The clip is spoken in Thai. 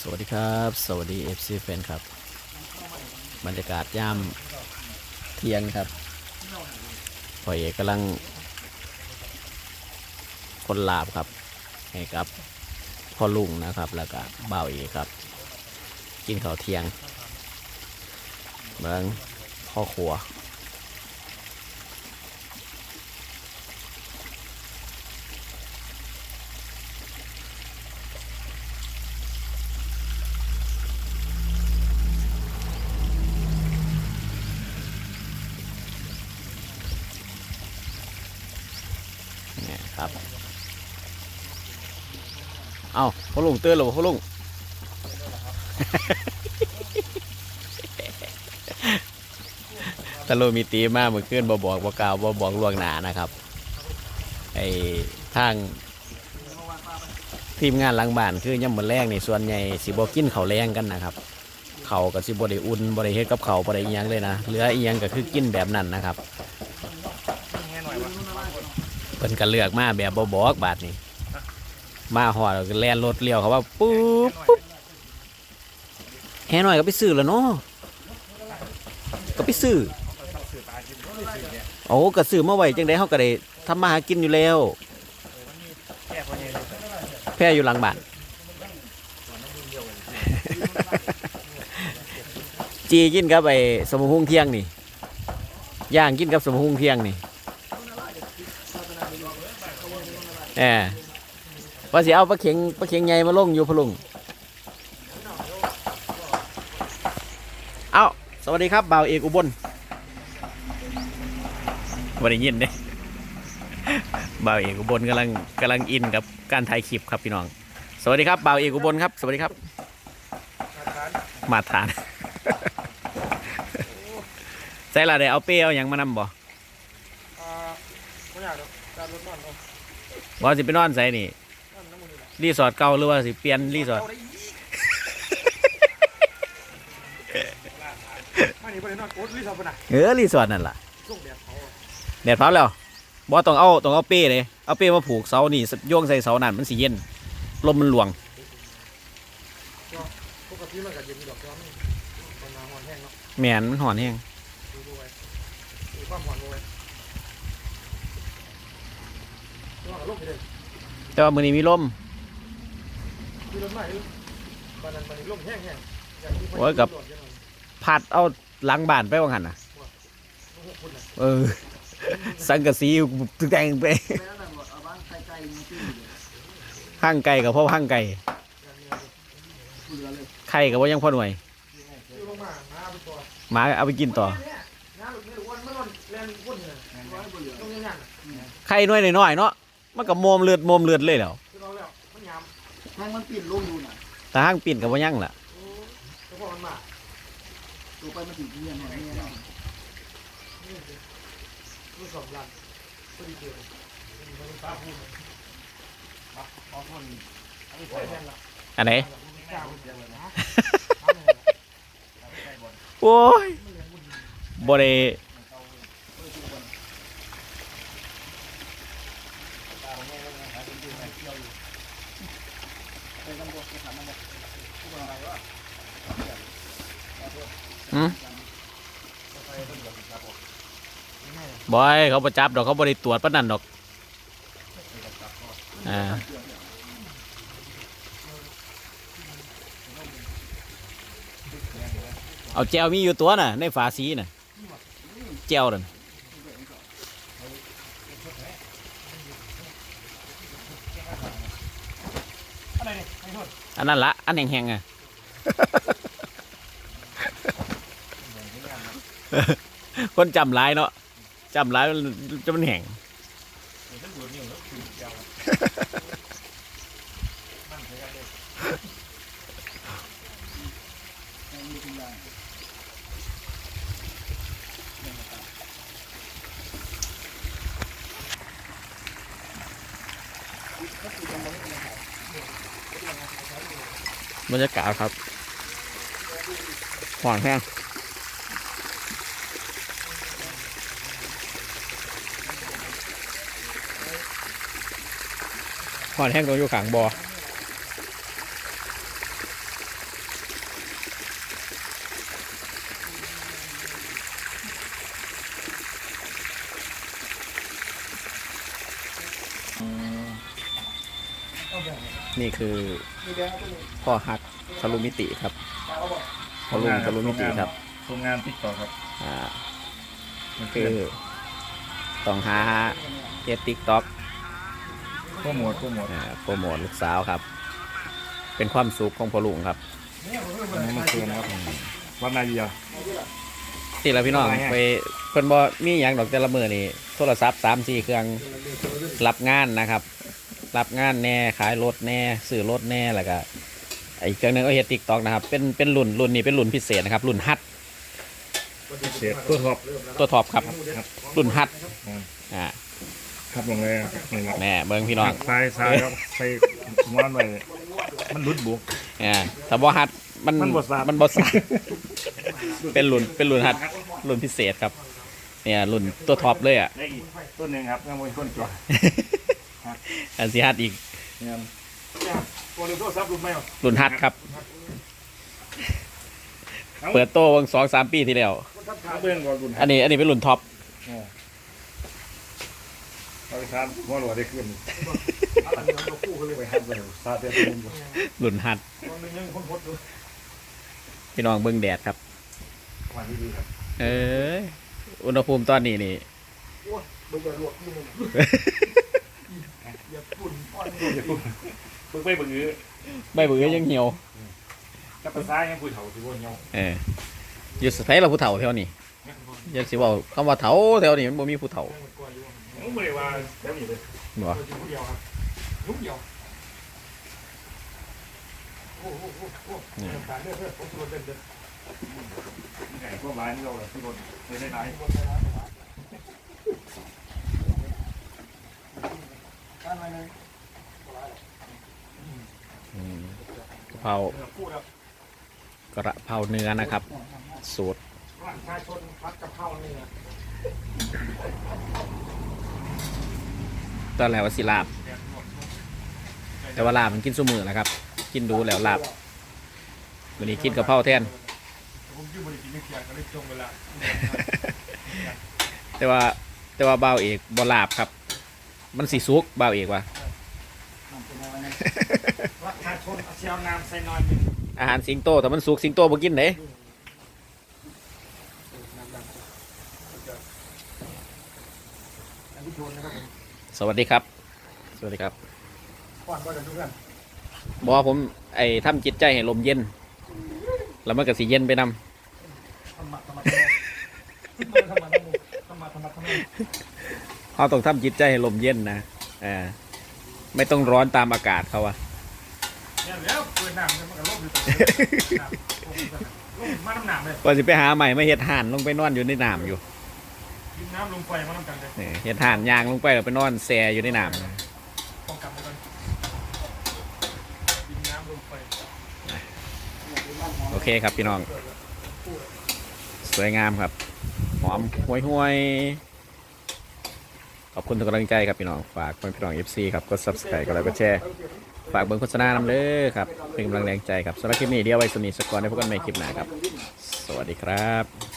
สวัสดีครับ สวัสดี FC แฟนครับ บรรยากาศย่ามเที่ยงครับพ่อเอกกำลัง คนลาบครับ ให้กับพ่อลุงนะครับ แล้วก็บ่าวเอกครับ กินข้าวเที่ยงเมืองพ่อครัว ครับ เอาพ่อลุงเตือนหรอพ่อลุงตะลุมีตีมากเมื่อคืนบอบอกบอกล่าวบอบอกล่วงหนานะครับไอ้ทางทีมงานหลังบ้านคือย่ำมือแรกนี่ส่วนใหญ่สิบกินเขาแรงกันนะครับเขากับสิบได้อุ่นบริเฮ็ดกับเขาวบริยังเลยนะเหลืออีหยังก็คือกินแบบนั้นนะครับ เพิ่นก็เลือกมาแบบบ่บอกบาทนี่มาหอดแล้วก็แล่นรถเลี้ยวเขาว่าปุ๊บปุ๊บแห่หน่อยก็ไปซื้อแล้วเนาะก็ไปซื้อโอ้ก็ซื้อมาไว้จังได๋เฮาก็ได้ทำมาหากินอยู่แล้ว แพร่อยู่หลังบ้านจีกินกับไอ้สมุนหุงเที่ยงนี่ย่างกินกับสมุนหุงเที่ยงนี่ เออว่าสิเอาปลาเข็งปลาเข็งใหญ่มาลงอยู่พะลุงเอาสวัสดีครับบ่าวเอกอุบลวันนี้ยินเด้บ่าวเอกอุบลกำลังกำลังอินกับการถ่ายคลิปครับพี่น้อง สวัสดีครับบ่าวเอกอุบลครับ สวัสดีครับ มาทานใส่ละเดี๋ยวเอาเปรี้ยวยังมานำบ่ ว่าสิไปนอนใส่นี่นอนน้ำมันนี่แหละรีสอร์ทเก่าหรือว่าสิเปลี่ยนรีสอร์ทเอาได้อีกมานี่ไปเลยนอนโอ๊ตรีสอร์ทปะน่ะเออรีสอร์ทนั่นล่ะส่งแดดเขาอะแดดเผาแล้วบอต้องเอาต้องเอาเป้เลยเอาเป้มาผูกเสานี่โยงใส่เสานั่นมันสีเย็นลมมันหลวงปกติมันก็เย็นอยู่ดอกร้อนมันมาหอนแห้งเนาะแมนมันหอนแห้งดูดูไว้ดูความหอนดูไว้ นอนลงไปเลยแต่ว่ามือนี้มีลมมีรถใหม่บ้านนั้นมันลมแห้งแห้งอย่างที่โอ้ยกับรถเยอะหน่อยพัดเอาหลังบ้านไปว่างันน่ะหกคนน่ะเออ สังกะสีตึกแต่งไปแล้วนั่นบอกเอาบ้านไกลๆมาที่นี่เลยห้างไก่กับพ่อห้างไก่อย่างเงี้ยเลยเบื่อเลยไข่กับว่ายังพ่อหน่วยอยู่ลงมาหาไปก่อนหมาเอาไปกินต่อเนี่ยน้าหลุดไม่รู้ว่ามันนอนแรงพุ่นเลยต้องยังยังไข่หน่วยน้อยๆเนาะ มันกับโมมเลือดโมมเลือดเลยแล้วคือเราแล้วมันยามแห้งมันปิ่นลงอยู่น่ะแต่ห้างปิ่นกับว่ายังล่ะโอ้แล้วพอมันมาตัวไปมันถึงเยี่ยมเนี่ยเนี่ยนี่สิรู้สองลันพอดีเกิดมันฟ้าพูดเลยเอาคนเอาไปใส่แทนละอันไหนกล้าพูดเดียวเลยนะโอ้ยบ่ได้ หืมบอยเขาประจับดอกเขาบริตรวจปานนันดอกอ่าเอาแจวมีอยู่ตัวน่ะ ในฝาสีน่ะแจวนั่นอะไรเนี่ยไอ้โทษอันนั้นละอันแห้งๆอะ คนจำร้ายเนาะจำร้ายจะมันแห้งบรรยากาศครับหวานแห้ง อนแห้งตรงอยู่ขางบอนี่คือพ่อฮักทะลุมิติครับทะลุทะลุมิติครับโรงงานติดต่อครับอ่ามันคือต้องหาเอติ๊กต็อก โปรโมทโปรโมทโปรโมทลูกสาวครับ เป็นความสุขของพ่อลุงครับอันนี้มันคือนะครับวันนาเยีย ที่ละพี่น้องทำไมอะไปเพิ่นบ่มีหยังดอกแต่ละมื้อนี่โทรศัพท์3 4เครื่องรับงานนะครับ รับงานแน่ขายรถแน่ซื้อรถแน่แล้วก็อีกเครื่องหนึงก็เฮ็ด TikTok นะครับเป็นเป็นรุ่นรุ่นนี้เป็นรุ่นพิเศษนะครับรุ่นฮัทเศษตัวท็อปตัวท็อปครับ รุ่นฮัทอืมอ่า ครับลงเลยครับนี่ครับแน่เบิ่งพี่น้องซ้ายซ้ายครับใส่ม้อนไว้มันรุดบุกอ่าถ้าบ่ฮัทมันมันบ่สาด มันบ่สาดเป็นรุ่นเป็นรุ่นฮัทรุ่นพิเศษครับ เนี่ยรุ่นตัวท็อปเลยอะ ได้อีกต้นหนึ่งครับยังมีคนจอดอันสิฮัทอีกเนี่ยตัวนี้โทรศัพท์รุ่นใหม่เหรอรุ่นฮัทครับ เปิดโตวังสองสามปีที่แล้วขาเบื้องก่อนคุณอันนี้อันนี้เป็นรุ่นท็อป เอาไปทานหัวหลวดได้ขึ้นอันนี้เราคู่กันเลยไปห้ามไปซาเตียตุ่มรุ่นฮัทตัวนึงยังคนพดอยู่พี่น้องเบิ่งแดดครับ วันที่ดีครับเอ้ยอุณหภูมิตอนนี้นี่เบิ่งไปลวกที่มึงอย่าปุ่นป้อนอย่าพูดเพิ่งไปบึงอื้อใบเบื่อยังเหี่ยวกับภาษายังพูดเถ่าที่ว่าเงาเอออยู่สไตเราผู้เฒ่าแถวนี้อยังสิเว่าคำว่าเฒ่าแถวนี้มันบ่มีผู้เฒ่า ไม่ได้ว่าแล้วนี่เลยบ่ตัวเดียวครับลูกเดียวโอ้โหโอ้โหการเลือกเลือกผมตัวเด่นเด่นไก่พวกร้านนี่เราเลยทุกคนไม่ได้ร้ายการอะไรเลยอืมกะเพราพูดครับกระเพราเนื้อนะครับ สูตรประชาชนพัดกับข้าวนี่นะ ตอนแรกว่าสิลาบ แต่ว่าลาบมันกินซุมือแล้วครับ กินดูแล้วลาบวันนี้กินกะเพราแทนผมยืมบริกินไม่เคียงก็เลยจงเวลาแต่ว่าแต่ว่าเบาวเอกบ่ลาบครับ มันสีซุกเบาวเอกว่าประชาชนเอาเชียวน้ำใส่หน่อยหนึงอาหารสิงโตแต่มันสุกสิงโตบ่กินเด้อัน สวัสดีครับ สวัสดีครับก่อนก็จะทุกท่านบอผมไอ้ทำจิตใจให้ลมเย็น แล้วมันก็สีเย็นไปนธำเขาต้องถ้ำจิตใจให้ลมเย็นนะเอ่ไม่ต้องร้อนตามอากาศเขาอะเว่าน้สิไปหาใหม่ไม่เห็ดห่านลงไปนอนอยู่ในน้ำอยู่ ยิงน้ำลงไฟมาน้ำกันเลยเออเฮ็ดห่านยางลงไปแล้วไปนอนแซ่อยู่ในน้ป้องกันไปก่อนยิงน้ำลงไฟำโอเคครับพี่น้อง สวยงามครับ หอมห่วยห่วยๆขอบคุณทุกกำลังใจครับพี่น้อง ฝากเพื่อนพี่น้อง FC ครับกด subscribe กดไลค์กดแชร์ ฝากเบิ่งโฆษณานำเลยครับ เป็นกำลังแรงใจครับสำหรับคลิปนี้เดียวไว้สนิทสกอนได้พบกันใหม่คลิปหน้าครับ สวัสดีครับ